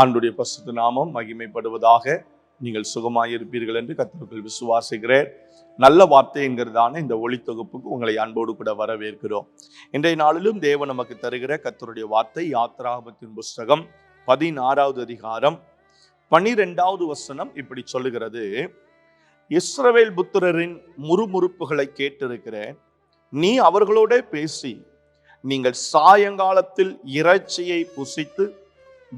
ஆண்டுடைய பசுத்த நாமம் மகிமைப்படுவதாக நீங்கள் சுகமாயிருப்பீர்கள் என்று கத்தருக்குள் விசுவாசிக்கிறேன். நல்ல வார்த்தைங்கிறதான இந்த ஒளி தொகுப்புக்கு உங்களை அன்போடு கூட வரவேற்கிறோம். இன்றைய நாளிலும் தேவன் நமக்கு தருகிற கத்தருடைய வார்த்தை யாத்ராபத்தின் புஸ்தகம் பதினாறாவது அதிகாரம் பனிரெண்டாவது வசனம் இப்படி சொல்லுகிறது. இஸ்ரவேல் புத்திரரின் முறுமுறுப்புகளை கேட்டிருக்கிறேன். நீ அவர்களோட பேசி நீங்கள் சாயங்காலத்தில் இறைச்சியை புசித்து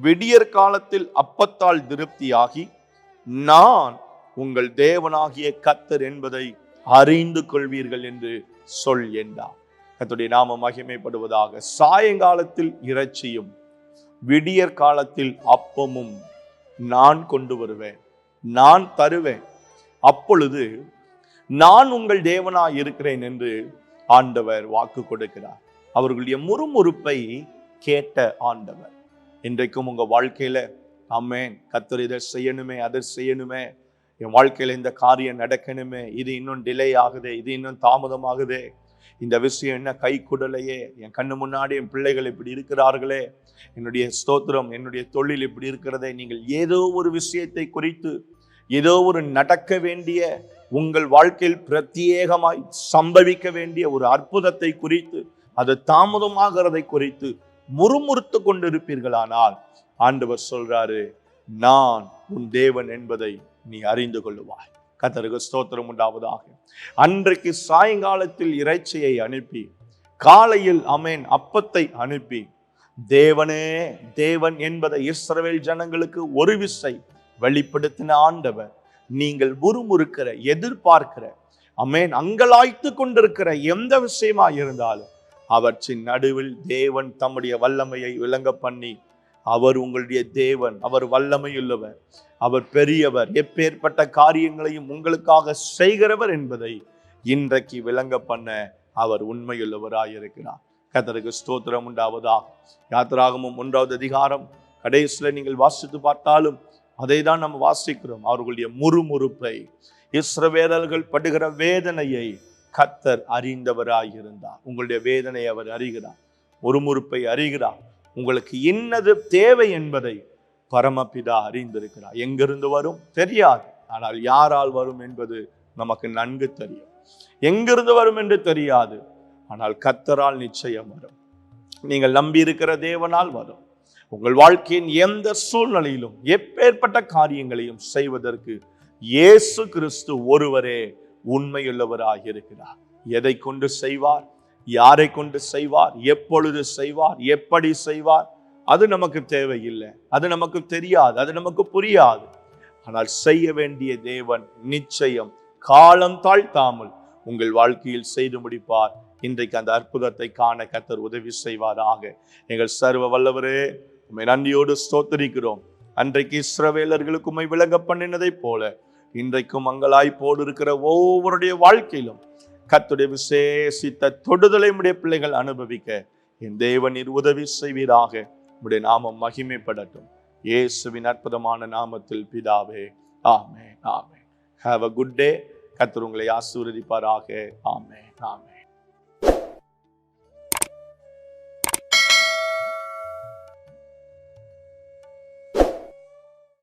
விடியற் காலத்தில் அப்பத்தால் திருப்தியாகி நான் உங்கள் தேவனாகிய கத்தர் என்பதை அறிந்து கொள்வீர்கள் என்று சொல் என்றார். கத்துடைய நாம மகிமைப்படுவதாக. சாயங்காலத்தில் இறைச்சியும் விடியற் காலத்தில் அப்பமும் நான் கொண்டு வருவேன் நான் தருவேன். அப்பொழுது நான் உங்கள் தேவனாய் இருக்கிறேன் என்று ஆண்டவர் வாக்கு கொடுக்கிறார். அவர்களுடைய முறுமுறுப்பை கேட்ட ஆண்டவர். இன்றைக்கும் உங்கள் வாழ்க்கையில் அம்மேன் கத்தர் இதை செய்யணுமே அதை செய்யணுமே. என் வாழ்க்கையில் இந்த காரியம் நடக்கணுமே. இது இன்னும் டிலே ஆகுது இது இன்னும் தாமதமாகுது. இந்த விஷயம் என்ன கை குடலையே. என் கண்ணு முன்னாடி என் பிள்ளைகள் இப்படி இருக்கிறார்களே. என்னுடைய ஸ்தோத்திரம் என்னுடைய தொழில் இப்படி இருக்கிறதே. நீங்கள் ஏதோ ஒரு விஷயத்தை குறித்து ஏதோ ஒரு நடக்க வேண்டிய உங்கள் வாழ்க்கையில் பிரத்யேகமாய் சம்பவிக்க வேண்டிய ஒரு அற்புதத்தை குறித்து அது தாமதமாகிறதை குறித்து முறுமுறுத்து கொண்டிருப்பீர்களானால் ஆண்டவர் சொல்றாரு நான் உன் தேவன் என்பதை நீ அறிந்து கொள்ளுவாய். கத்தருக்கு ஸ்தோத்திரம் உண்டாவதாக. அன்றைக்கு சாயங்காலத்தில் இறைச்சியை அனுப்பி காலையில் அமேன் அப்பத்தை அனுப்பி தேவனே தேவன் என்பதை இஸ்ரவேல் ஜனங்களுக்கு ஒரு விசை வெளிப்படுத்தின ஆண்டவர் நீங்கள் முறுமுறுக்கிற எதிர்பார்க்கிற அமேன் அங்கலாய்த்து கொண்டிருக்கிற எந்த விஷயமா இருந்தாலும் அவற்றின் நடுவில் தேவன் தம்முடைய வல்லமையை விளங்க பண்ணி அவர் உங்களுடைய தேவன் அவர் வல்லமையுள்ளவர் அவர் பெரியவர் எப்பேற்பட்ட காரியங்களையும் உங்களுக்காக செய்கிறவர் என்பதை இன்றைக்கு விளங்க பண்ண அவர் உண்மையுள்ளவராயிருக்கிறார். கத்தருக்கு ஸ்தோத்திரம் உண்டாவதா? யாத்திராகமும் ஒன்றாவது அதிகாரம் கடைசியில் நீங்கள் வாசித்து பார்த்தாலும் அதை தான் நம்ம வாசிக்கிறோம். அவர்களுடைய முறுமுறுப்பை இஸ்ரவேலர்கள் படுகிற வேதனையை கத்தர் அறிந்தவராயிருந்தார். உங்களுடைய வேதனை அவர் அறிகிறார். முறுமுறுப்பை அறிகிறார். உங்களுக்கு இன்னது தேவை என்பதை பரமபிதா அறிந்திருக்கிறார். எங்கிருந்து வரும்? தெரியாது. ஆனால் யாரால் வரும் என்பது நமக்கு நன்கு தெரியும். எங்கிருந்து வரும் என்று தெரியாது. ஆனால் கத்தரால் நிச்சயம் வரும். நீங்கள் நம்பி இருக்கிற தேவனால் வரும். உங்கள் வாழ்க்கையின் எந்த சூழ்நிலையிலும் எப்பேற்பட்ட காரியங்களையும் செய்வதற்கு இயேசு கிறிஸ்து ஒருவரே உண்மையுள்ளவராக இருக்கிறார் எதை கொண்டு செய்வார்? யாரை கொண்டு செய்வார்? எப்பொழுது செய்வார்? எப்படி செய்வார்? அது நமக்கு தேவையில்லை. அது நமக்கு தெரியாது. அது நமக்கு புரியாது. ஆனால் செய்ய வேண்டிய தேவன் நிச்சயம் காலம் தாழ்த்தாமல் உங்கள் வாழ்க்கையில் செய்து முடிப்பார். இன்றைக்கு அந்த அற்புதத்தை காண கத்தர் உதவி செய்வாராக. எங்கள் சர்வ வல்லவரே உண்மை நன்றியோடு ஸ்தோத்தரிக்கிறோம். அன்றைக்கு இஸ்ரவேலர்களுக்கு உண்மை விளங்க பண்ணினதைப் போல இன்றைக்கும் மங்களாய் போடு இருக்கிற ஒவ்வொருடைய வாழ்க்கையிலும் கத்துடைய விசேஷித்த தொடுதலை உடைய பிள்ளைகள் அனுபவிக்க என் தேவனின் உதவி செய்வீராக. உடைய நாமம் மகிமைப்படட்டும். இயேசுவின் அற்புதமான நாமத்தில் பிதாவே ஆமே ஆமே ஹாவ் அ குட் டே கத்தர் உங்களை ஆசீர்வதிப்பாராக. ஆமே ஆமே